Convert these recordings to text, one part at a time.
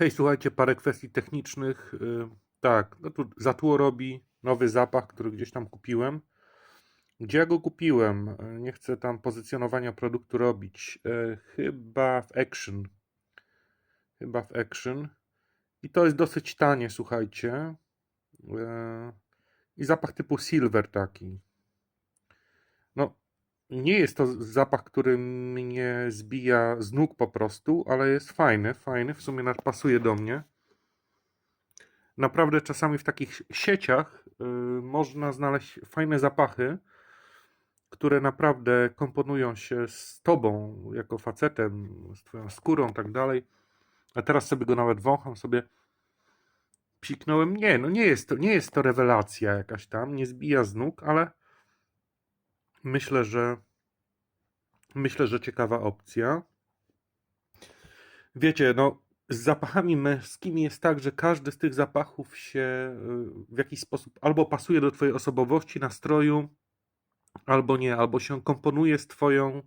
Hej, słuchajcie, parę kwestii technicznych. Y, Tak, no tu zatło robi nowy zapach, który gdzieś tam kupiłem. Gdzie ja go kupiłem? Y, Nie chcę tam pozycjonowania produktu robić. Y, Chyba w Action. Chyba w Action. I to jest dosyć tanie, słuchajcie. I zapach typu silver taki. Nie jest to zapach, który mnie zbija z nóg po prostu, ale jest fajny, fajny, w sumie pasuje do mnie. Naprawdę czasami w takich sieciach y, można znaleźć fajne zapachy, które naprawdę komponują się z tobą jako facetem, z twoją skórą tak dalej. A teraz sobie go nawet wącham, sobie psiknąłem. Nie, no nie jest to, nie jest to rewelacja jakaś tam, nie zbija z nóg, ale myślę, że myślę, że ciekawa opcja. Wiecie, no z zapachami męskimi jest tak, że każdy z tych zapachów się y, w jakiś sposób albo pasuje do twojej osobowości, nastroju, albo nie, albo się komponuje z twoją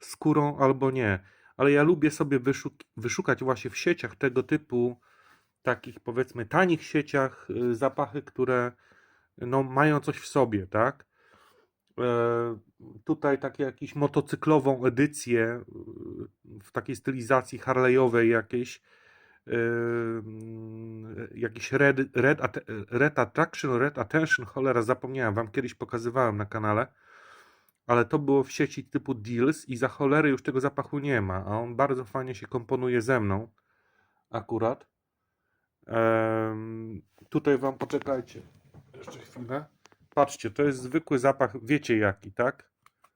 skórą, albo nie. Ale ja lubię sobie wyszuk- wyszukać właśnie w sieciach tego typu takich powiedzmy tanich sieciach y, zapachy, które no, mają coś w sobie, tak? E, tutaj takie jakieś motocyklową edycję y, w takiej stylizacji Harley'owej jakiejś mm, jakiś red, red, red Attraction, Red Attention, cholera zapomniałem, wam kiedyś pokazywałem na kanale, ale to było w sieci typu Deals i za cholery już tego zapachu nie ma, a on bardzo fajnie się komponuje ze mną akurat. Em, tutaj wam poczekajcie jeszcze chwilę. Patrzcie, to jest zwykły zapach, wiecie jaki, tak?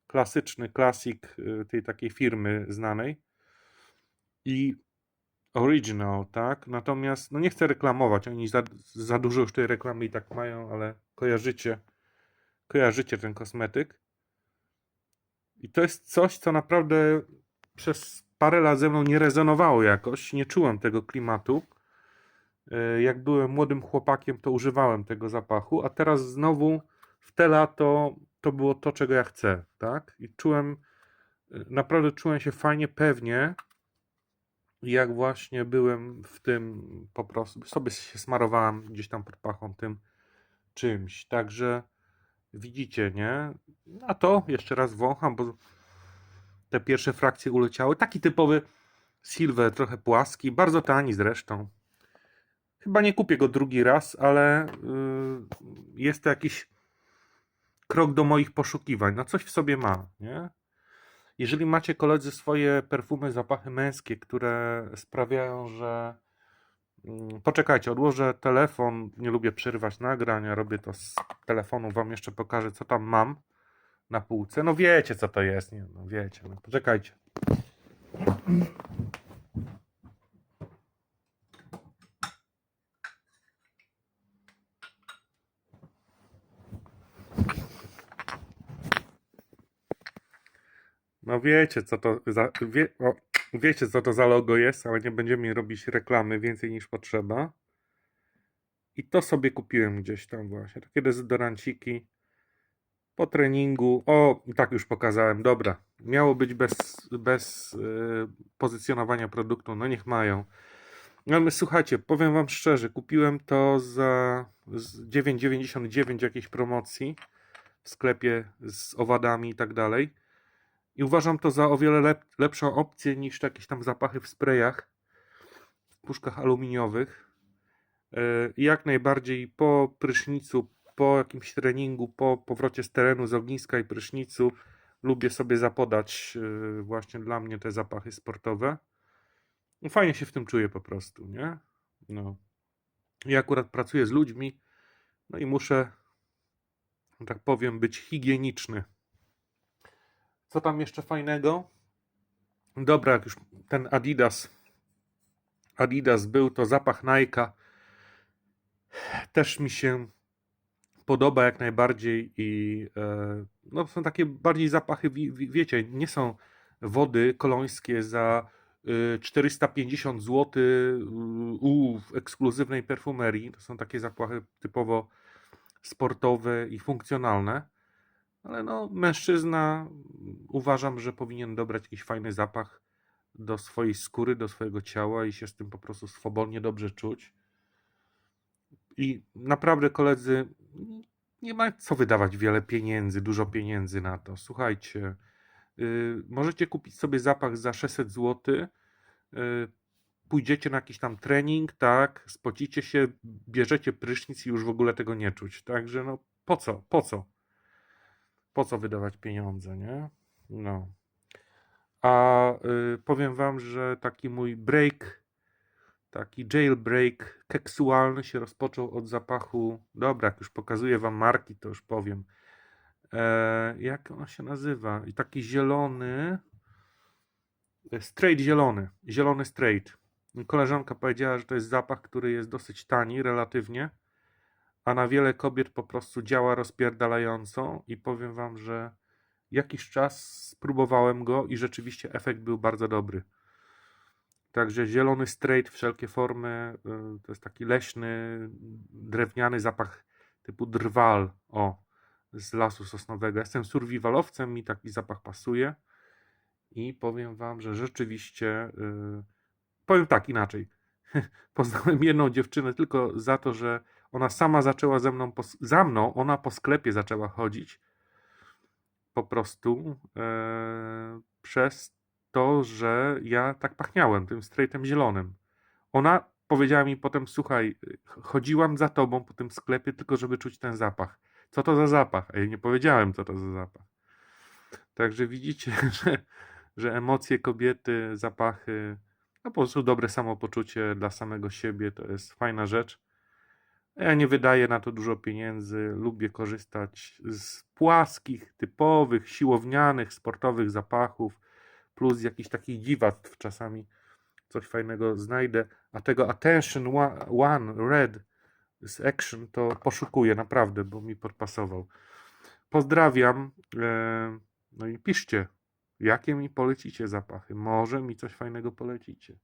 Klasyczny, klasik y, tej takiej firmy znanej. I original, tak? Natomiast, no nie chcę reklamować, oni za, za dużo już tej reklamy i tak mają, ale kojarzycie, kojarzycie ten kosmetyk. I to jest coś, co naprawdę przez parę lat ze mną nie rezonowało jakoś, nie czułem tego klimatu. E, Jak byłem młodym chłopakiem, to używałem tego zapachu, a teraz znowu w te lato to było to, czego ja chcę, tak? I czułem, e, naprawdę czułem się fajnie, pewnie, jak właśnie byłem w tym po prostu, sobie się smarowałem gdzieś tam pod pachą tym czymś, także widzicie, nie? A to jeszcze raz wącham, bo te pierwsze frakcje uleciały. Taki typowy silver, trochę płaski, bardzo tani zresztą. Chyba nie kupię go drugi raz, ale yy, jest to jakiś krok do moich poszukiwań. No coś w sobie ma, nie? Jeżeli macie koledzy swoje perfumy, zapachy męskie, które sprawiają, że mm, poczekajcie, odłożę telefon, nie lubię przerywać nagrania, robię to z telefonu, wam jeszcze pokażę, co tam mam na półce. No wiecie, co to jest, nie? No wiecie, no poczekajcie. No wiecie, co to za, wie, o, wiecie, co to za logo jest, ale nie będziemy robić reklamy więcej niż potrzeba. I to sobie kupiłem gdzieś tam właśnie. Takie dezodoranciki po treningu. O, tak już pokazałem. Dobra. Miało być bez, bez yy, pozycjonowania produktu. No niech mają. No ale słuchajcie, powiem wam szczerze, kupiłem to za z 9,99 jakiejś promocji w sklepie z owadami i tak dalej. I uważam to za o wiele lep lepszą opcję niż jakieś tam zapachy w sprayach, w puszkach aluminiowych. I jak najbardziej po prysznicu, po jakimś treningu, po powrocie z terenu, z ogniska i prysznicu, lubię sobie zapodać yy, właśnie dla mnie te zapachy sportowe. No fajnie się w tym czuję po prostu, nie? No. Ja akurat pracuję z ludźmi, no i muszę, tak powiem, być higieniczny. Co tam jeszcze fajnego? Dobra, jak już ten Adidas Adidas był, to zapach Nike'a też mi się podoba jak najbardziej i e, no są takie bardziej zapachy, wi- wi- wiecie, nie są wody kolońskie za y, 450 zł y, u w ekskluzywnej perfumerii. To są takie zapachy typowo sportowe i funkcjonalne. Ale no, mężczyzna uważam, że powinien dobrać jakiś fajny zapach do swojej skóry, do swojego ciała i się z tym po prostu swobodnie dobrze czuć. I naprawdę, koledzy, nie ma co wydawać wiele pieniędzy, dużo pieniędzy na to. Słuchajcie, yy, możecie kupić sobie zapach za 600 zł. Yy, pójdziecie na jakiś tam trening, tak, spocicie się, bierzecie prysznic i już w ogóle tego nie czuć. Także no po co? Po co? Po co wydawać pieniądze, nie? No. A y, powiem wam, że taki mój break, taki jailbreak keksualny się rozpoczął od zapachu. Dobra, jak już pokazuję wam marki, to już powiem. E, jak on się nazywa? I taki zielony. e, Straight zielony. Zielony straight. Koleżanka powiedziała, że to jest zapach, który jest dosyć tani relatywnie, a na wiele kobiet po prostu działa rozpierdalająco i powiem wam, że jakiś czas spróbowałem go i rzeczywiście efekt był bardzo dobry. Także zielony straight, wszelkie formy, y, to jest taki leśny, drewniany zapach typu drwal, o, z lasu sosnowego. Jestem survivalowcem, mi taki zapach pasuje i powiem wam, że rzeczywiście, y, powiem tak inaczej, poznałem jedną dziewczynę tylko za to, że ona sama zaczęła ze mną, po, za mną, ona po sklepie zaczęła chodzić, po prostu e, przez to, że ja tak pachniałem tym straightem zielonym. Ona powiedziała mi potem, słuchaj, ch- chodziłam za tobą po tym sklepie tylko, żeby czuć ten zapach. Co to za zapach? A ja nie powiedziałem, co to za zapach. Także widzicie, że, że emocje kobiety, zapachy, no po prostu dobre samopoczucie dla samego siebie to jest fajna rzecz. Ja nie wydaję na to dużo pieniędzy, lubię korzystać z płaskich, typowych, siłownianych, sportowych zapachów, plus jakichś takich dziwactw czasami coś fajnego znajdę. A tego Attention One, Red z Action to poszukuję naprawdę, bo mi podpasował. Pozdrawiam. e, No i piszcie, jakie mi polecicie zapachy. Może mi coś fajnego polecicie.